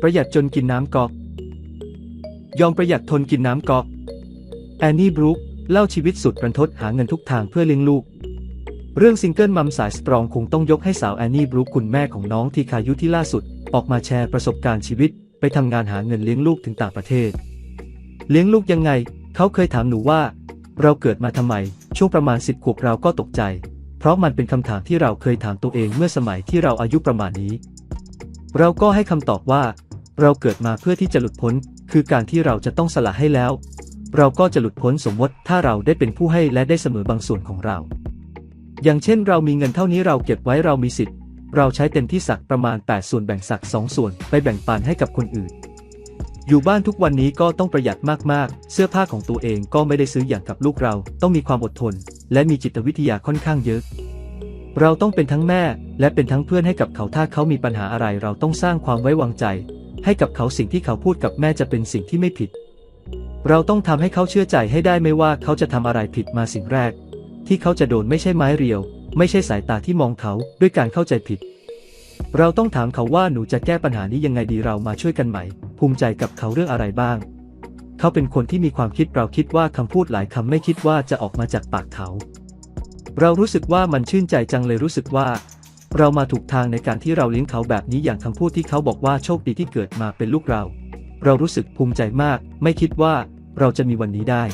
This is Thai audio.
ประหยัดจนกินน้ำก๊อก ยอมประหยัดทนกินน้ำก๊อก แอนนี่บรูคเล่าชีวิตสุดรันทดหาเงินทุกทางเพื่อเลี้ยงลูก เรื่องซิงเกิลมัมสายสตรองคงต้องยกให้สาวแอนนี่บรูคคุณแม่ของน้องทีคายุที่ล่าสุด ออกมาแชร์ประสบการณ์ชีวิต ไปทำงานหาเงินเลี้ยงลูกถึงต่างประเทศ เลี้ยงลูกยังไง เขาเคยถามหนูว่า เราเกิดมาทำไม ช่วงประมาณสิบขวบเราก็ตกใจ เพราะมันเป็นคำถามที่เราเคยถามตัวเองเมื่อสมัยที่เราอายุประมาณนี้ เราก็ให้คำตอบว่า เราเกิดมาเพื่อที่จะหลุดพ้น คือการที่เราจะต้องสละให้แล้ว เราก็จะหลุดพ้นสมมติถ้าเราได้เป็นผู้ให้และได้เสมอบางส่วนของเรา อย่างเช่น เรามีเงินเท่านี้เราเก็บไว้เรามีสิทธิ์ เราใช้เต็มที่สักประมาณ 8 ส่วนแบ่งสัก 2 ส่วนไปแบ่งปันให้กับคนอื่น อยู่บ้านทุกวันนี้ก็ต้องประหยัดมากๆ เสื้อผ้าของตัวเองก็ไม่ได้ซื้ออย่างกับลูกเรา ต้องมีความอดทน และมีจิตวิทยาค่อนข้างเยอะเราต้องเป็นทั้งแม่ และเป็นทั้งเพื่อนให้กับเขาถ้าเขามีปัญหาอะไร เราต้องสร้างความไว้วางใจ ให้กับเขาสิ่งที่เขาพูดกับแม่จะเป็นสิ่งที่ไม่ผิด เราต้องทำให้เขาเชื่อใจให้ได้ไม่ว่าเขาจะทำอะไรผิดมาสิ่งแรก ที่เขาจะโดนไม่ใช่ไม้เรียว ไม่ใช่สายตาที่มองเขาด้วยการเข้าใจผิด เราต้องถามเขาว่าหนูจะแก้ปัญหานี้ยังไงดีเรามาช่วยกันไหม ภูมิใจกับเขาเรื่องอะไรบ้าง เขาเป็นคนที่มีความคิดเราคิดว่าคำพูดหลายคำไม่คิดว่าจะออกมาจากปากเขาเรารู้สึกว่ามันชื่นใจจังเลยรู้สึกว่า เรามาถูกทางในการที่เราเลี้ยงเขาแบบนี้อย่างคำพูดที่เขาบอกว่าโชคดีที่เกิดมาเป็นลูกเรา เรารู้สึกภูมิใจมาก ไม่คิดว่าเราจะมีวันนี้ได้